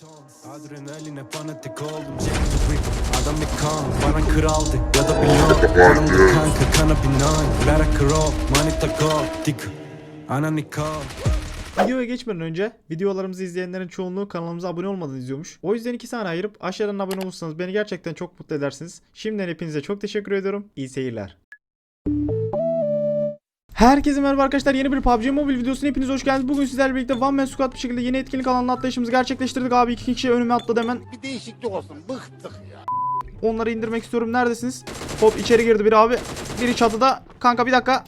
Adrenaline fanatik oldum James Adam bir kan bana kraldı ya da pilot Yanımda kanka kana binen Lara Croft manita gold Dik Anani kal Videoya geçmeden önce videolarımızı izleyenlerin çoğunluğu kanalımıza abone olmadan izliyormuş. O yüzden iki saniye ayırıp aşağıdan abone olursanız beni gerçekten çok mutlu edersiniz. Şimdiden hepinize çok teşekkür ediyorum. İyi seyirler. Herkese merhaba arkadaşlar yeni bir PUBG Mobile videosuna hepiniz hoş geldiniz. Bugün sizlerle birlikte One Man Squad bir şekilde yeni etkinlik alanına atlayışımızı gerçekleştirdik abi. iki kişi önüme atladı hemen. bir değişiklik olsun. Bıktık ya. Onları indirmek istiyorum. Neredesiniz? Hop içeri girdi biri abi. Biri çatıda. Kanka bir dakika.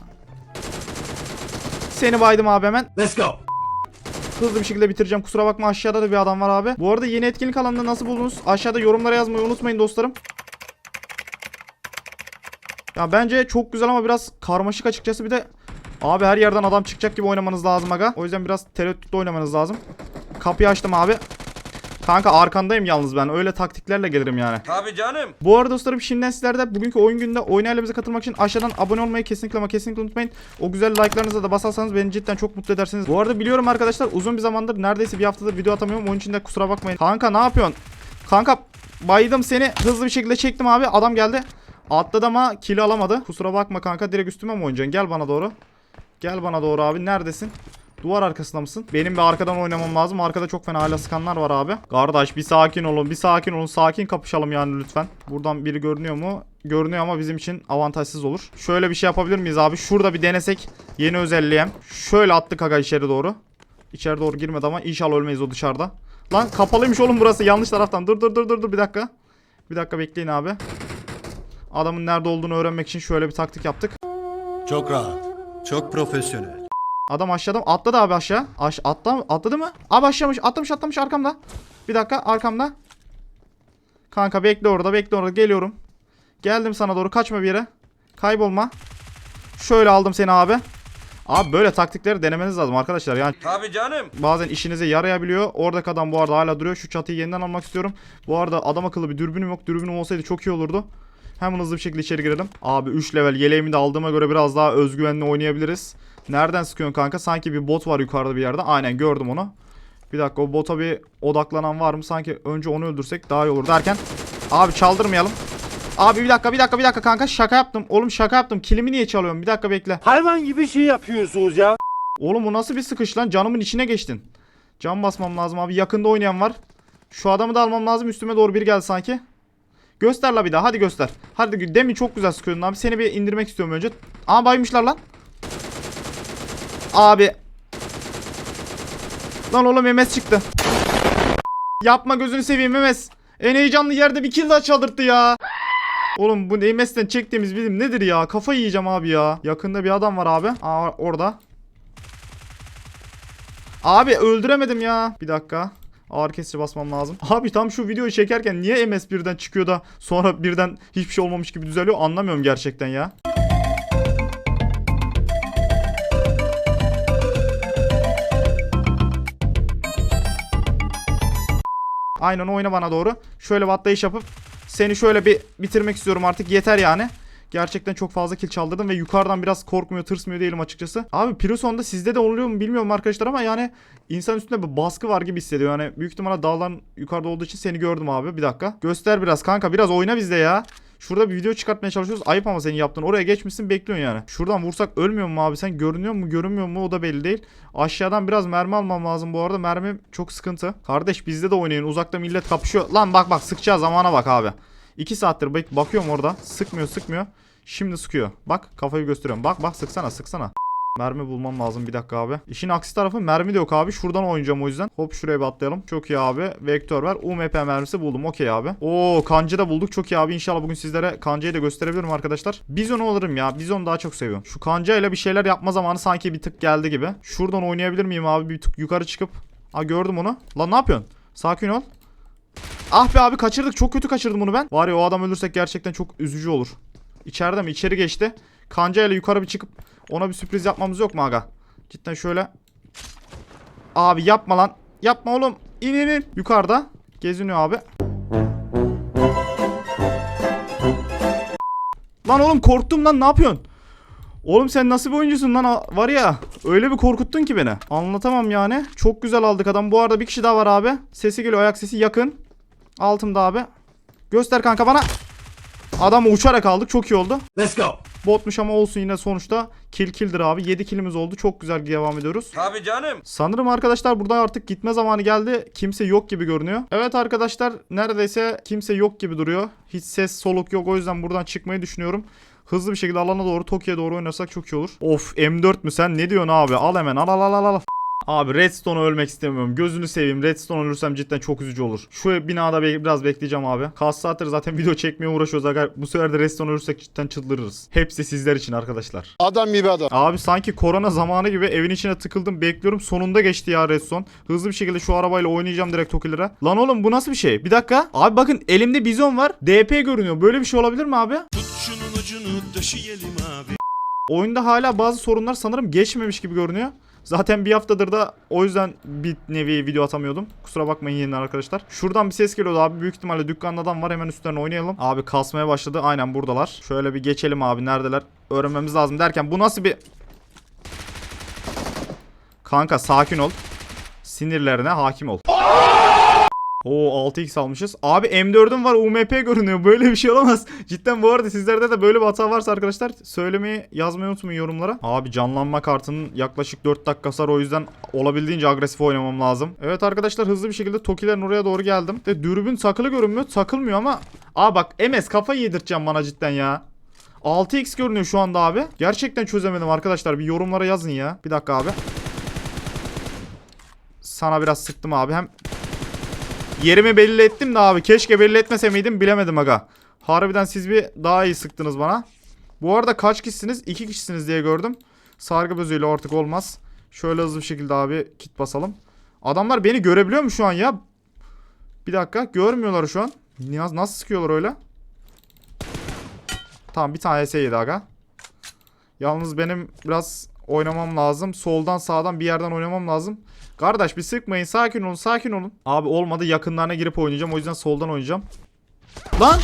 Seni baydım abi hemen. Let's go. Hızlı bir şekilde bitireceğim. Kusura bakma aşağıda da bir adam var abi. Bu arada yeni etkinlik alanını nasıl buldunuz? Aşağıda yorumlara yazmayı unutmayın dostlarım. Ya bence çok güzel ama biraz karmaşık açıkçası. Bir de abi her yerden adam çıkacak gibi oynamanız lazım aga. O yüzden biraz tereddütlü oynamanız lazım. Kapıyı açtım abi. Kanka arkandayım yalnız ben. Öyle taktiklerle gelirim yani. Tabii canım. Bu arada dostlarım şimdiden sizlerde bugünkü oyun gününde oyun ailemize katılmak için aşağıdan abone olmayı kesinlikle ama kesinlikle unutmayın. O güzel like'larınıza da basarsanız beni cidden çok mutlu edersiniz. Bu arada biliyorum arkadaşlar uzun bir zamandır neredeyse bir haftadır video atamıyorum. Onun için de kusura bakmayın. Kanka ne yapıyorsun? Kanka baydım seni hızlı bir şekilde çektim abi. Adam geldi. Atladı ama kill alamadı. Kusura bakma kanka direkt üstüme mi oynayacaksın? Gel bana doğru. Gel bana doğru abi. Neredesin? Duvar arkasında mısın? Benim bir arkadan oynamam lazım. Arkada çok fena hala sıkanlar var abi. Kardeş bir sakin olun. Bir sakin olun. Sakin kapışalım yani lütfen. Buradan biri görünüyor mu? Görünüyor ama bizim için avantajsız olur. Şöyle bir şey yapabilir miyiz abi? Şurada bir denesek. Yeni özelliğim. Şöyle attık aga içeri doğru. İçeri doğru girmedi ama inşallah ölmeyiz o dışarıda. Lan kapalıymış oğlum burası. Yanlış taraftan. Dur dur dur dur dur bir dakika. Bir dakika bekleyin abi. Adamın nerede olduğunu öğrenmek için şöyle bir taktik yaptık. Çok rahat. Çok profesyonel. Adam aşağıda atladı abi aşağı. Aş atla atladı mı? Abi aşağımış atlamış atlamış arkamda. Bir dakika arkamda. Kanka bekle orada bekle orada geliyorum. Geldim sana doğru kaçma bir yere. Kaybolma. Şöyle aldım seni abi. Abi böyle taktikleri denemeniz lazım arkadaşlar. Yani Tabii canım. bazen işinize yarayabiliyor. Oradaki adam bu arada hala duruyor. Şu çatıyı yeniden almak istiyorum. Bu arada adam akıllı bir dürbünüm yok. Dürbünüm olsaydı çok iyi olurdu. Hemen hızlı bir şekilde içeri girelim. Abi 3 level yeleğimi de aldığıma göre biraz daha özgüvenli oynayabiliriz. Nereden sıkıyorsun kanka? Sanki bir bot var yukarıda bir yerde. Aynen gördüm onu. Bir dakika o bota bir odaklanan var mı? Sanki önce onu öldürsek daha iyi olur derken. Abi çaldırmayalım. Abi bir dakika bir dakika bir dakika kanka şaka yaptım. Oğlum şaka yaptım. Kilimi niye çalıyorum? Bir dakika bekle. Hayvan gibi şey yapıyorsunuz ya. Oğlum bu nasıl bir sıkış lan? Canımın içine geçtin. Can basmam lazım abi. Yakında oynayan var. Şu adamı da almam lazım. Üstüme doğru biri geldi sanki. Göster la bir daha. Hadi göster. Hadi demin çok güzel sıkıyordun abi. Seni bir indirmek istiyorum önce. Aa baymışlar lan. Abi. Lan oğlum MS çıktı. Yapma gözünü seveyim MS. En heyecanlı yerde bir kill daha çaldırttı ya. Oğlum bu MS'den çektiğimiz bizim nedir ya? Kafayı yiyeceğim abi ya. Yakında bir adam var abi. Aa orada. Abi öldüremedim ya. Bir dakika. Ağır kesici basmam lazım. Abi tam şu videoyu çekerken niye MS birden çıkıyor da sonra birden hiçbir şey olmamış gibi düzeliyor anlamıyorum gerçekten ya. Aynen oyna bana doğru. Şöyle bir atlayış yapıp seni şöyle bir bitirmek istiyorum artık yeter yani. Gerçekten çok fazla kill çaldırdım ve yukarıdan biraz korkmuyor, tırsmıyor değilim açıkçası. Abi Pirison'da sizde de oluyor mu bilmiyorum arkadaşlar ama yani insan üstünde bir baskı var gibi hissediyor. Yani büyük ihtimalle dağların yukarıda olduğu için seni gördüm abi. Bir dakika. Göster biraz kanka. Biraz oyna bizde ya. Şurada bir video çıkartmaya çalışıyoruz. Ayıp ama senin yaptığın. Oraya geçmişsin bekliyorsun yani. Şuradan vursak ölmüyor mu abi? Sen görünüyor mu görünmüyor mu o da belli değil. Aşağıdan biraz mermi almam lazım bu arada. Mermi çok sıkıntı. Kardeş bizde de oynayın. Uzakta millet kapışıyor. Lan bak bak sıkacağı zamana bak abi. 2 saattir bak bakıyorum orada. Sıkmıyor sıkmıyor. Şimdi sıkıyor. Bak kafayı gösteriyorum. Bak bak sıksana sıksana. Mermi bulmam lazım bir dakika abi. İşin aksi tarafı mermi de yok abi. Şuradan oynayacağım o yüzden. Hop şuraya bir atlayalım. Çok iyi abi. Vektör ver. UMP mermisi buldum. Okey abi. Oo kancı da bulduk. Çok iyi abi. İnşallah bugün sizlere kancayı da gösterebilirim arkadaşlar. Bizon'u alırım ya. Bizon daha çok seviyorum. Şu kancayla bir şeyler yapma zamanı sanki bir tık geldi gibi. Şuradan oynayabilir miyim abi? Bir tık yukarı çıkıp. Aa gördüm onu. Lan ne yapıyorsun? Sakin ol. Ah be abi kaçırdık. Çok kötü kaçırdım bunu ben. Var ya o adam ölürsek gerçekten çok üzücü olur. İçeride mi? İçeri geçti. Kancayla yukarı bir çıkıp ona bir sürpriz yapmamız yok mu aga? Cidden şöyle. Abi yapma lan. Yapma oğlum. İn in in. Yukarıda. Geziniyor abi. Lan oğlum korktum lan ne yapıyorsun? Oğlum sen nasıl bir oyuncusun lan var ya öyle bir korkuttun ki beni. Anlatamam yani. Çok güzel aldık adam. Bu arada bir kişi daha var abi. Sesi geliyor ayak sesi yakın. Altımda abi. Göster kanka bana. Adamı uçarak aldık çok iyi oldu. Let's go. Botmuş ama olsun yine sonuçta kill killdir abi. 7 killimiz oldu. Çok güzel devam ediyoruz. Tabii canım. Sanırım arkadaşlar burada artık gitme zamanı geldi. Kimse yok gibi görünüyor. Evet arkadaşlar neredeyse kimse yok gibi duruyor. Hiç ses soluk yok o yüzden buradan çıkmayı düşünüyorum. Hızlı bir şekilde alana doğru Tokyo'ya doğru oynasak çok iyi olur. Of M4 mü sen ne diyorsun abi? Al hemen al al al al al. Abi Redstone'a ölmek istemiyorum. Gözünü seveyim. Redstone ölürsem cidden çok üzücü olur. Şu binada be- biraz bekleyeceğim abi. Kaç saattir zaten video çekmeye uğraşıyoruz. Aga. Bu sefer de Redstone ölürsek cidden çıldırırız. Hepsi sizler için arkadaşlar. Adam gibi adam. Abi sanki korona zamanı gibi evin içine tıkıldım bekliyorum. Sonunda geçti ya Redstone. Hızlı bir şekilde şu arabayla oynayacağım direkt Tokilere. Lan oğlum bu nasıl bir şey? Bir dakika. Abi bakın elimde bizon var. DP görünüyor. Böyle bir şey olabilir mi abi? Şunun ucunu döşeyelim abi. Oyunda hala bazı sorunlar sanırım geçmemiş gibi görünüyor. Zaten bir haftadır da o yüzden bir nevi video atamıyordum. Kusura bakmayın yeniden arkadaşlar. Şuradan bir ses geliyordu abi. Büyük ihtimalle dükkanda adam var. Hemen üstlerine oynayalım. Abi kasmaya başladı. Aynen buradalar. Şöyle bir geçelim abi. Neredeler? Öğrenmemiz lazım derken bu nasıl bir... Kanka sakin ol. Sinirlerine hakim ol. Oo 6x almışız. Abi M4'üm var UMP görünüyor. Böyle bir şey olamaz. Cidden bu arada sizlerde de böyle bir hata varsa arkadaşlar söylemeyi yazmayı unutmayın yorumlara. Abi canlanma kartının yaklaşık 4 dakikası var o yüzden olabildiğince agresif oynamam lazım. Evet arkadaşlar hızlı bir şekilde Tokilerin oraya doğru geldim. De dürbün takılı görünmüyor. Takılmıyor ama. Aa bak MS kafayı yedirteceğim bana cidden ya. 6x görünüyor şu anda abi. Gerçekten çözemedim arkadaşlar. Bir yorumlara yazın ya. Bir dakika abi. Sana biraz sıktım abi. Hem Yerimi belli ettim de abi. Keşke belli etmese miydim bilemedim aga. Harbiden siz bir daha iyi sıktınız bana. Bu arada kaç kişisiniz? İki kişisiniz diye gördüm. Sargı bezüyle artık olmaz. Şöyle hızlı bir şekilde abi kit basalım. Adamlar beni görebiliyor mu şu an ya? Bir dakika görmüyorlar şu an. Nasıl, nasıl sıkıyorlar öyle? Tamam bir tane yedi aga. Yalnız benim biraz oynamam lazım. Soldan sağdan bir yerden oynamam lazım. Kardeş bir sıkmayın sakin olun sakin olun. Abi olmadı yakınlarına girip oynayacağım o yüzden soldan oynayacağım. Lan!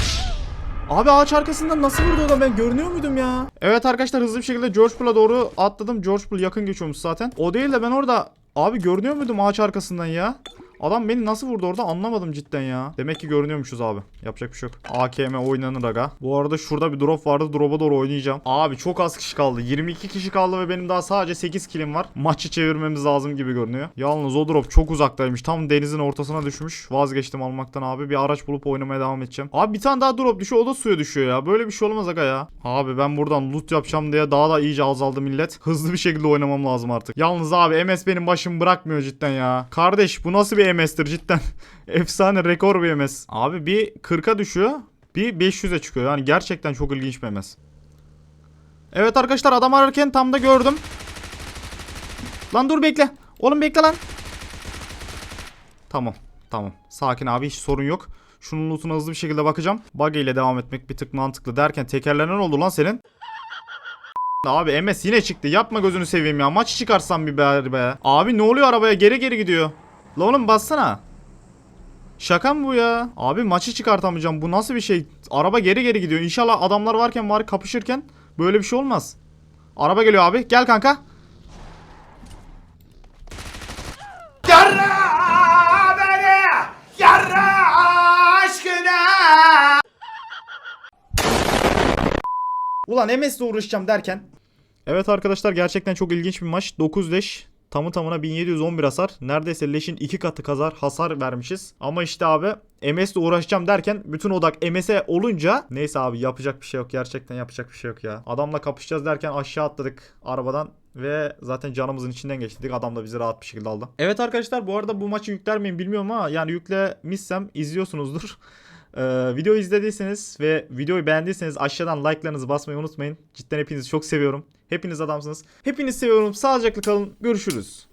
Abi ağaç arkasından nasıl vurdu o ben görünüyor muydum ya? Evet arkadaşlar hızlı bir şekilde George Bull'a doğru atladım. George Bull yakın geçiyormuş zaten. O değil de ben orada abi görünüyor muydum ağaç arkasından ya? Adam beni nasıl vurdu orada anlamadım cidden ya. Demek ki görünüyormuşuz abi. Yapacak bir şey yok. AKM oynanır aga. Bu arada şurada bir drop vardı. Drop'a doğru oynayacağım. Abi çok az kişi kaldı. 22 kişi kaldı ve benim daha sadece 8 kilim var. Maçı çevirmemiz lazım gibi görünüyor. Yalnız o drop çok uzaktaymış. Tam denizin ortasına düşmüş. Vazgeçtim almaktan abi. Bir araç bulup oynamaya devam edeceğim. Abi bir tane daha drop düşüyor. O da suya düşüyor ya. Böyle bir şey olmaz aga ya. Abi ben buradan loot yapacağım diye daha da iyice azaldı millet. Hızlı bir şekilde oynamam lazım artık. Yalnız abi MS benim başımı bırakmıyor cidden ya. Kardeş bu nasıl bir MS'tir cidden. Efsane rekor bir MS. Abi bir 40'a düşüyor. Bir 500'e çıkıyor. Yani gerçekten çok ilginç bir MS. Evet arkadaşlar adam ararken tam da gördüm. Lan dur bekle. Oğlum bekle lan. Tamam. Tamam. Sakin abi hiç sorun yok. Şunun lootuna hızlı bir şekilde bakacağım. Buggy ile devam etmek bir tık mantıklı derken tekerlerine ne oldu lan senin? Abi MS yine çıktı. Yapma gözünü seveyim ya. Maç çıkarsan bir be. Abi ne oluyor arabaya? Geri geri gidiyor. La oğlum bassana. Şaka mı bu ya? Abi maçı çıkartamayacağım. Bu nasıl bir şey? Araba geri geri gidiyor. İnşallah adamlar varken var kapışırken böyle bir şey olmaz. Araba geliyor abi. Gel kanka. Ulan MS'le uğraşacağım derken. Evet arkadaşlar gerçekten çok ilginç bir maç. 9 leş. Tamı tamına 1711 hasar. Neredeyse leşin iki katı kazar hasar vermişiz. Ama işte abi MS'le uğraşacağım derken bütün odak MS'e olunca neyse abi yapacak bir şey yok. Gerçekten yapacak bir şey yok ya. Adamla kapışacağız derken aşağı atladık arabadan ve zaten canımızın içinden geçtik. Adam da bizi rahat bir şekilde aldı. Evet arkadaşlar bu arada bu maçı yükler miyim bilmiyorum ama yani yüklemişsem izliyorsunuzdur. Ee, videoyu izlediyseniz ve videoyu beğendiyseniz aşağıdan like'larınızı basmayı unutmayın. Cidden hepinizi çok seviyorum. Hepiniz adamsınız. Hepinizi seviyorum. Sağlıcakla kalın. Görüşürüz.